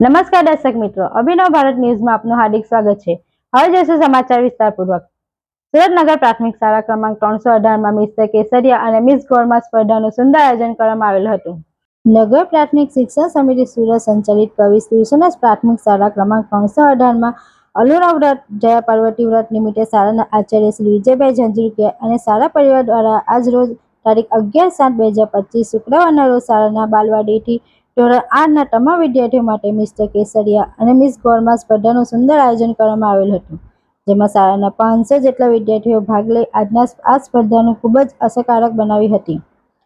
નમસ્કાર દર્શક મિત્રો, અભિનવ ભારત ન્યૂઝમાં આપનું હાર્દિક સ્વાગત છે. હવે જોઈશું સમાચાર વિસ્તારપૂર્વક. સુરતનગર પ્રાથમિક શાળા ક્રમાંક ત્રણસો અઢારમાં મિસ્ટર કેસરિયા અને મિસ ગોળમાં સ્પર્ધાનું સુંદર આયોજન કરવામાં આવેલ હતું. નગર પ્રાથમિક શિક્ષણ સમિતિ સુરત સંચાલિત કવિ શિવસેના પ્રાથમિક શાળા ક્રમાંક ત્રણસો અઢારમાં અલુરા વ્રત, જયા પાર્વતી વ્રત નિમિત્તે શાળાના આચાર્ય શ્રી વિજયભાઈ ઝંઝુરકિયા અને શાળા પરિવાર દ્વારા આજ રોજ તારીખ અગિયાર સાત બે હજાર પચીસ શુક્રવારના રોજ શાળાના બાલવાડીથી ધોરણ આઠના તમામ વિદ્યાર્થીઓ માટે મિસ્ટર કેસરિયા અને મિસ ગોરમા સ્પર્ધાનું સુંદર આયોજન કરવામાં આવેલ હતું, જેમાં શાળાના પાંચસો જેટલા વિદ્યાર્થીઓ ભાગ લઈ આજના આ સ્પર્ધાનું ખૂબ જ અસરકારક બનાવી હતી.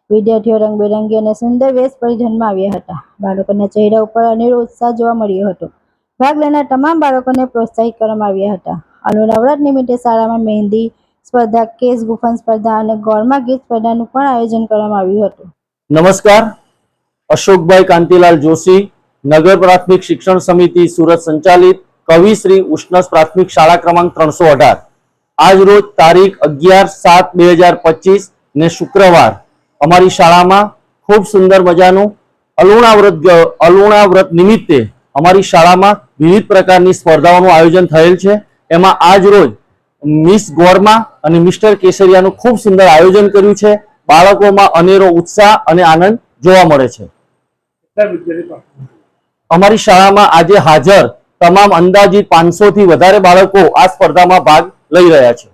વિદ્યાર્થીઓ રંગબેરંગી અને સુંદર વેશ પરિધાનમાં આવ્યા હતા. બાળકોના ચહેરા ઉપર અનેરો ઉત્સાહ જોવા મળ્યો હતો. ભાગ લેનાર તમામ બાળકોને પ્રોત્સાહિત કરવામાં આવ્યા હતા. અને નવરાત નિમિત્તે શાળામાં મહેંદી સ્પર્ધા કેસ ગુફન સ્પર્ધા અને ગોળમાં ગીત સ્પર્ધાનું પણ આયોજન કરવામાં આવ્યું હતું. નમસ્કાર. અશોકભાઈ કાંતિલાલ જોશી, નગર પ્રાથમિક શિક્ષણ સમિતિ સુરત સંચાલિત, કવિ શ્રી ઉષ્ણસ પ્રાથમિક શાળા ક્રમાંક ત્રણસો અઢાર. આજ રોજ તારીખ અગિયાર સાત બે હજાર પચીસ ને શુક્રવાર અમારી શાળામાં ખૂબ સુંદર મજાનું અલુણા વ્રત અલુણા નિમિત્તે અમારી શાળામાં વિવિધ પ્રકારની સ્પર્ધાઓનું આયોજન થયેલ છે. એમાં આજ રોજ મિસ ગોરમા અને મિસ્ટર કેસરિયાનું ખૂબ સુંદર આયોજન કર્યું છે. બાળકોમાં અનેરો ઉત્સાહ અને આનંદ જોવા મળે છે. અમારી શાળામાં આજે હાજર તમામ અંદાજિત પાંચસો થી વધારે બાળકો આ સ્પર્ધામાં ભાગ લઈ રહ્યા છે.